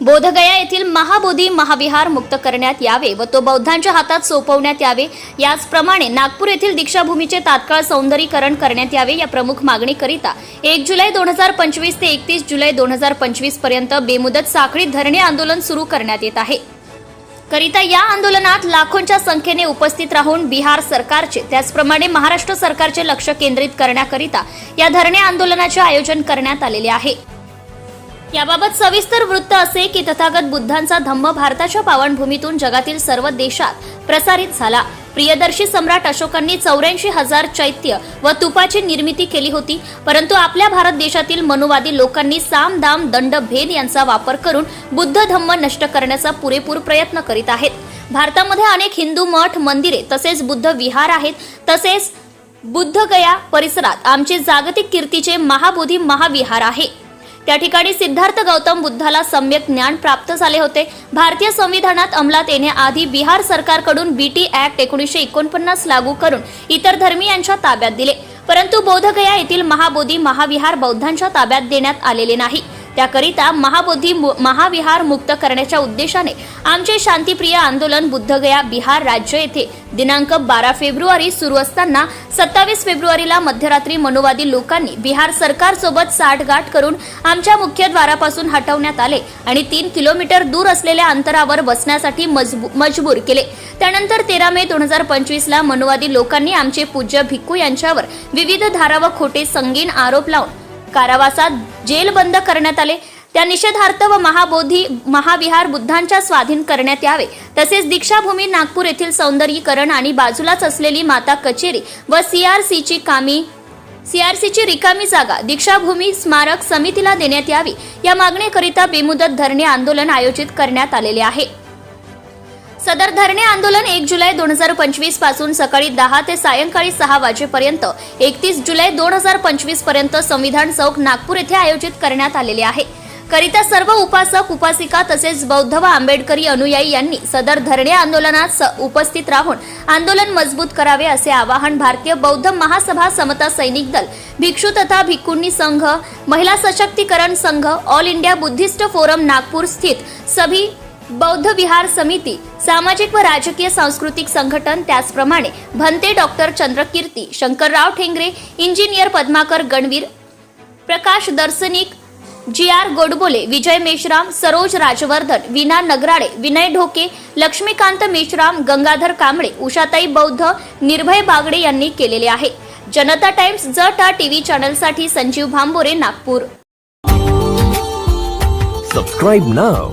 बोधगया येथील महाबोधी महाविहार मुक्त करण्यात यावे व तो बौद्धांच्या हातात सोपवण्यात यावे. याचप्रमाणे नागपूर येथील दीक्षाभूमीचे तात्काळ सौंदर्यीकरण करण्यात यावे या प्रमुख मागणीकरिता एक जुलै दोन हजार पंचवीस ते एकतीस जुलै दोन हजार पंचवीसपर्यंत बेमुदत साखळी धरणे आंदोलन सुरू करण्यात येत आहे. करिता या आंदोलनात लाखोंच्या संख्येने उपस्थित राहून बिहार सरकारचे त्याचप्रमाणे महाराष्ट्र सरकारचे लक्ष केंद्रित करण्याकरिता या धरणे आंदोलनाचे आयोजन करण्यात आलेले आहे. याबाबत सविस्तर वृत्त असे की तथागत बुद्धांचा धम्म भारताच्या पावनभूमीतून जगातील सर्व देशात प्रसारित झाला. प्रियदर्शी सम्राट अशोकांनी चौऱ्याऐंशी हजार चैत्य व तुपाची निर्मिती केली होती. परंतु आपल्या भारत देशातील मनुवादी लोकांनी साम दाम दंड भेद यांचा वापर करून बुद्ध धम्म नष्ट करण्याचा पुरेपूर प्रयत्न करीत आहेत. भारतामध्ये अनेक हिंदू मठ मंदिरे तसेच बुद्ध विहार आहेत. तसेच बुद्धगया परिसरात आमचे जागतिक कीर्तीचे महाबोधी महाविहार आहे. त्या ठिकाणी सिद्धार्थ गौतम बुद्धाला सम्यक ज्ञान प्राप्त झाले होते. भारतीय संविधानात अंमलात येण्याआधी बिहार सरकारकडून बीटी ऍक्ट एकोणीसशे एकोणपन्नास लागू करून इतर धर्मीयांच्या ताब्यात दिले. परंतु बोधगया येथील महाबोधी महाविहार बौद्धांच्या ताब्यात देण्यात आलेले नाही. त्याकरिता महाबोधी मु- महाविहार मुक्त करण्याच्या उद्देशाने आमचे शांतीप्रिय आंदोलन बुद्धगया बिहार राज्य येथे दिनांक बारा फेब्रुवारी सुरू असताना सत्तावीस फेब्रुवारीला मध्यरात्री मनोवादी लोकांनी बिहार सरकारसोबत साठगाठ करून आमच्या मुख्यद्वारापासून हटवण्यात आले आणि तीन किलोमीटर दूर असलेल्या अंतरावर बसण्यासाठी मजबूर केले. त्यानंतर तेरा मे दोन हजार पंचवीस ला लोकांनी आमचे पूज्य भिक्खू यांच्यावर विविध धारा व खोटे संगीन आरोप लावून कारावासात जेल बंद करण्यात आले. त्या निषेधार्थ व महाबोधी महाविहार बुद्धांच्या स्वाधीन करण्यात यावे. तसेच दीक्षाभूमी नागपूर येथील सौंदर्यीकरण आणि बाजूलाच असलेली माता कचेरी व सीआरसीची कामी सीआरसीची रिकामी जागा दीक्षाभूमी स्मारक समितीला देण्यात यावी. या मागणीकरिता बेमुदत धरणे आंदोलन आयोजित करण्यात आलेले आहे. सदर धरणे आंदोलन एक जुलै दोन हजार पंचवीसपासून सकाळी दहा ते सायंकाळी सहा वाजेपर्यंत एकतीस जुलै दोन हजार पंचवीसपर्यंत संविधान चौक नागपूर येथे आयोजित करण्यात आलेले आहे. करिता सर्व उपासक उपासिका तसेच बौद्ध व आंबेडकरी अनुयायी यांनी सदर धरणे आंदोलनात स- उपस्थित राहून आंदोलन मजबूत करावे असे आवाहन भारतीय बौद्ध महासभा समता सैनिक दल भिक्षू तथा भिक्खुंनी संघ महिला सशक्तीकरण संघ all India Buddhist forum Nagpur स्थित सभी बौद्ध विहार समिती सामाजिक व राजकीय सांस्कृतिक संघटन त्याचप्रमाणे Bhante doctor Chandrakirti Shankarrao Thengre engineer Padmakar Ganvir Prakash Darshanik G R Godbole Vijay Meshram Saroj Rajvardhan Veena Nagrale Vinay Dhoke Laxmikant Meshram Gangadhar Kamble Ushatai बौद्ध निर्भय बागडे यांनी केलेले आहे. जनता टाइम्स जटा टीव्ही चॅनलसाठी संजीव भांबोरे नागपूर. सबस्क्राईब नाव